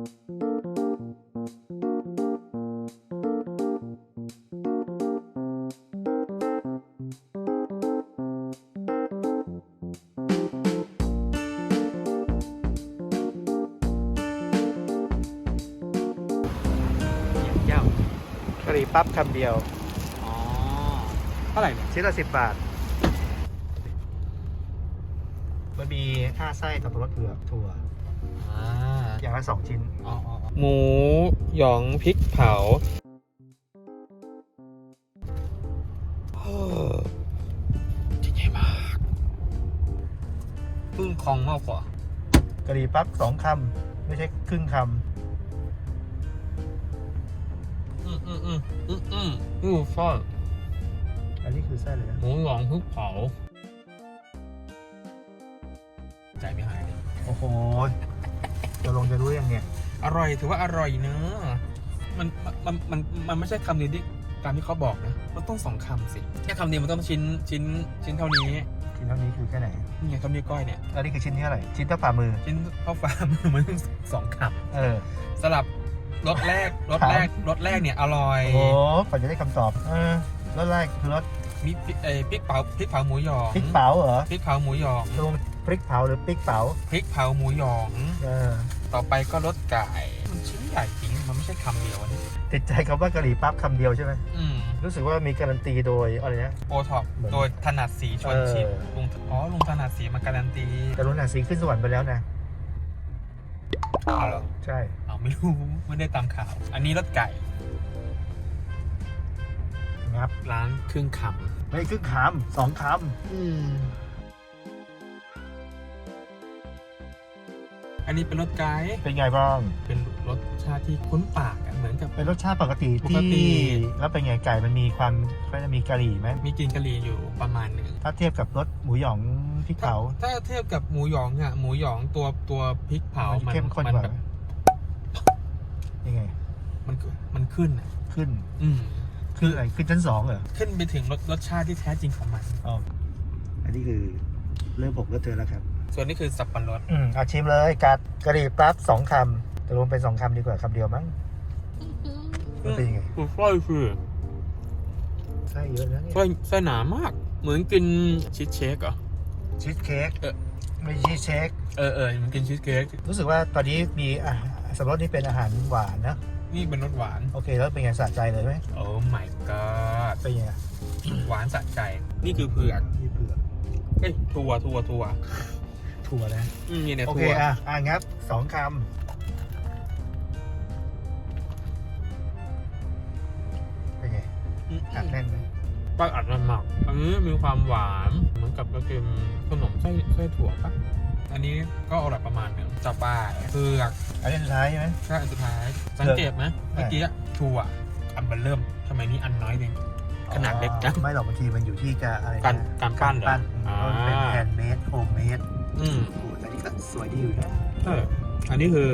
เจ้า กะหรี่ปั๊บคำเดียว อ๋อ เท่าไหร่เนี่ย ชิ้นละสิบบาทมันมีห้าไส้สับปะรดเผือกถั่ว อ่า อย่างละสองชิ้นอ๋ออ๋ออ๋อหมูหยองพริกเผาเออจะใหญ่มากพึ่งคลองมากกว่ากะหรี่ปั๊บสองคำ ไม่ใช่ครึ่งคอืมอืมอืมอืมอืมอืมฟอดำอันนี้คือไส้เลยนะหมูหยองพริกเผา ใจไม่หายเลยโอ้โห จะลงจะรู้ยังเนี่ย อร่อยถือว่าอร่อยเนอะมันมันมันมันไม่ใช่คำเดียวที่ตามที่เขาบอกนะ มันต้องสองคำสิแค่คำเดียวมันต้องชิ้นชิ้นชิ้นเท่านี้ชิ้นเท่านี้คือแค่ไหนนี่ไงคำนี้วก้อยเนี่ยอันนี้คือชิ้นที่เท่าไหร่ชิ้นเท่าฝ่ามือ ชิ้นข้าวฟ้ามือมันต้องสองคเออำสลับรสแรกรสแรกรสแรกเนี่ยอร่อยโอ้โหก่อนจะได้คำตอบ เออรสแรกคือรสมีพริกเออพริกเผาพริกเผาหมูหยองพริกเผาเหรอพริกเผาหมูหยองตกลง พริกเผาหรือพริกเผาพริกเผาหมูหยอง เออต่อไปก็รสไก่มันชิ้นใหญ่จริงมันไม่ใช่คำเดียวนะติดใจคำว่ากะหรี่ปั๊บคำเดียวใช่ไหมอืมรู้สึกว่ามีการันตีโดยอะไรนะ โอท็อปเหมือนโดยถนัดสีชวนชิมเออ ลุงอ๋อลุงถนัดสีมาการันตีแต่รุ่นหาสีขึ้นสวรรค์ไปแล้วนะอ้าวเหรอใช่อ้าวไม่รู้ไม่ได้ตามข่าว อันนี้รสไก่งับ ร้านครึ่งคเฮ้ยครึ่งคำสองคำอืม อันนี้เป็นรสไก่ำเป็นไงบ้าง เป็นรสชาติที่คุ้นปากอะเหมือนกับ เป็นรสชาติปกติปกติที่แล้วเป็นไงไก่มันมีความก็จะมีกะหรี่ไหมมีกลิ่นกะหรี่อยู่ประมาณหนึ่งถ้าเทียบกับรสหมูหยองพริกเผาถ้าเทียบกับหมูหยองอะหมูหยองตัวตัวพริกเผามันมันเข้มข้นมักว่าแบบยังไง มันมันขึ้นอะขึ้นอืมขึ้นอะไรขึ้นชั้นสองเหรอขึ้นไปถึงรสรสชาติที่แท้จริงของมัน อ๋ออันนี้คือเริ่มผมก็เจอแล้วครับ ส่วนนี้คือสับปะรดอืมเอาชิมเลยกัดกะหรี่ปั๊บสองคำแต่รวมเป็นสองคำดีกว่าคำเดียวมั้งมันเป็นยังไงคือไส้คือไส้เยอะนะเนี่ยไส้ไส้หนามาก เหมือนกินชีสเชคเหรอชีสเค้กเออไม่ใช่ชีสเค้กเออเออเหมันกินชีสเค้กรู้สึกว่าตอนนี้มีอะสับปะรดนี่เป็นอาหารหวานนะนี่เป็นรสหวาน โอเค แล้วเป็นไงสะใจเลยไหมโอ้ my god เป็นยังไงหวานสะใจ นี่คือเผือกนี่เผือกเอ้ยถั่วถั่วถั่ว ถั่วนะอืมนี่เนี่ยโอถั่เควอะอะงับสองคำเป็นไงอืมอัดแน่นไหมปลาอัดมันหมัก อันนี้มีความหวาน เหมือนกับเรากินขนมไส้ไส้ถั่วปะอันนี้ก็อร่อยประมาณหนึ่งจับปลาเผือกอันนี้สุดท้ายใช่ไหม ใช่อันสุดท้าย สังเกตไหมเมื่อกี้อะถั่วอันเบอร์เริ่มทำไมนี่อันน้อยเอง ขนาดเล็กนะไม่หรอกบางทีมันอยู่ที่จะอะไรนะการการปั้นเหรอปั้นอ่า มันเป็นแฮนด์เมดโฮมเมด อืมโอ้แต่นี่ก็สวยดีอยู่นะเอออันนี้คือ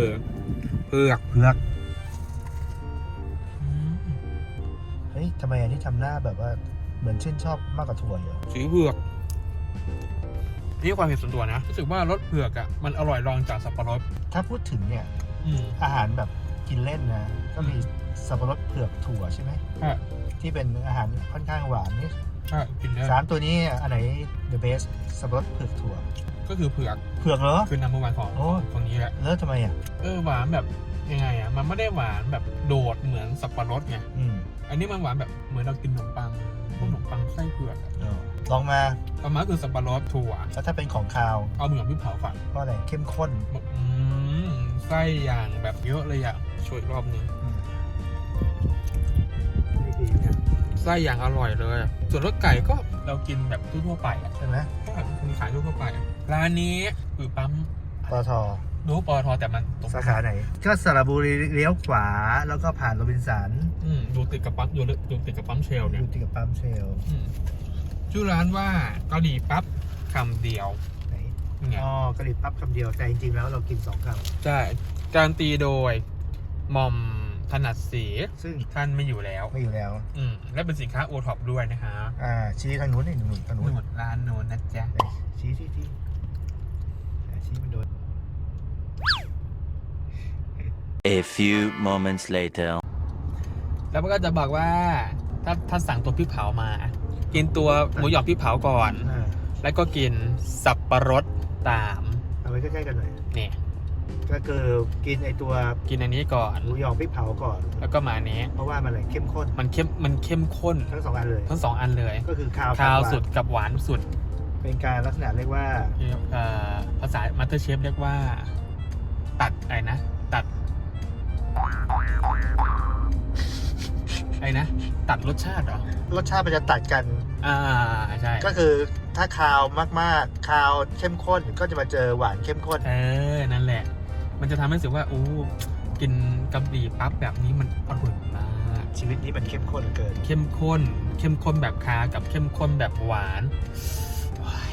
เผือกเผือกเฮ้ยทำไมอันนี้ทำหน้าแบบว่าเหมือนชื่นชอบมากกว่าถั่วอยู่สีเผือกนี่ความเห็นส่วนตัวนะรู้สึกว่ารสเผือกอะมันอร่อยรองจากสับปะรดถ้าพูดถึงเนี่ย อืม อาหารแบบกินเล่นนะ ก็มีสับปะรดเผือกถั่วใช่ไหมใช่ ที่เป็นอาหารค่อนข้างหวานนี่ใช่กินได้สามตัวนี้อันไหน the best สับปะรดเผือกถั่ว ก็คือเผือกเผือกเหรอ คือน้ำมันของโอ้ ของนี้แหละแล้วทำไมอะ เออหวานแบบยังไงอะมันไม่ได้หวานแบบโดดเหมือนสับปะรดไงอืมอันนี้มันหวานแบบเหมือนเรากินขนมปังพวกขนมปังไส้เผือกอะอ๋อลองมาประมาณคือสับปะรดถั่ว แล้วถ้าเป็นของคาวเอาเหมือนพี่เผาฝังเพราะอะไรเข้มข้นอืมไส้อย่างแบบเยอะเลยอะช่วยอีกรอบนึง อืมนี่ดีเนี่ยไส้อย่างอร่อยเลย ส่วนรสไก่ก็เรากินแบบทั่วๆไปอะใช่ไหม ก็มี ขายทั่วๆไป ร้านนี้คือปั๊มปตทดูปอทแต่มันตรงสาขาไหน ก็สระบุรีเลี้ยวขวาแล้วก็ผ่านโรบินสันอืมดูติดกับปั๊มอยู่เลยดูติดกับปั๊มเชลอเนี่ยยู่ติดกับปั๊มเชลอืมชื่อร้านว่าเกาหลีปั๊บคำเดียวไหนนี่ไงอ๋อกะหรี่ปั๊บคำเดียวแต่จริงๆแล้วเรากินสองคใช่การตีโดยหม่อม ถนัดสีำซึ่งท่านไม่อยู่แล้ว ไม่อยู่แล้ว อืมและเป็นสินค้าโอท็อปด้วยนะฮะอ่า ชี้ทางนู้นนี่หนุ่นทางนู้นนู่นร้านโน้นนะจ๊ะไหนชี้ที่ที่อ่าชี้มันโดน A few moments later. แล้วมันก็จะบอกว่าถ้าถ้าสั่งตัวพริกเผามา กินตัวหมูหยองพริกเผาก่อนอ่าแล้วก็กินสับปะรดตาม เอาไว้ใกล้ๆกันหน่อยนี่ ก็คือกินไอตัวกินอันนี้ก่อน หมูยองพริกเผาก่อน แล้วก็มาอันนี้ เพราะว่ามันอะไรเข้มข้นมันเข้มมันเข้มข้นทั้งสองอันเลย ทั้งสองอันเลย ก็คือคาวคาวกับหนสุดกับหวานสุด เป็นการลักษณะเรียกว่าเอ่อภาษามาสเตอร์เชฟเรียกว่า ตัดอะไรนะ ตัดอะไรนะ ตัดรสชาติเหรอ รสชาติมันจะตัดกัน อ่าใช่ ก็คือ ถ้าคาวมากๆ คาวเข้มข้นก็จะมาเจอหวานเข้มข้น เออ นั่นแหละ มันจะทำให้รู้สึกว่าอู้กินกะหรี่ปั๊บแบบนี้มันอร่อยมากชีวิตนี้มันเข้มข้นเหลือเกิน เข้มข้น เข้มข้นแบบคากับเข้มข้นแบบหวานว้าย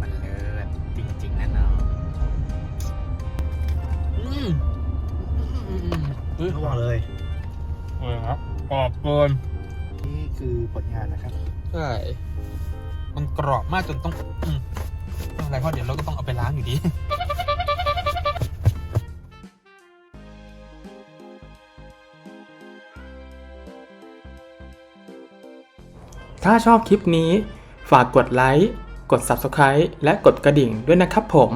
มันเลิศจริงๆนะน้องอืมอืมอืมอืมอืมระวังเลยเออครับกรอบเกินนี่คือผลงานนะครับ ใช่ มันกรอบมากจนต้องอืมไม่เป็นไรเพราะเดี๋ยวเราก็ต้องเอาไปล้างอยู่ดีถ้าชอบคลิปนี้ ฝากกดไลค์ กด Subscribe และกดกระดิ่งด้วยนะครับผม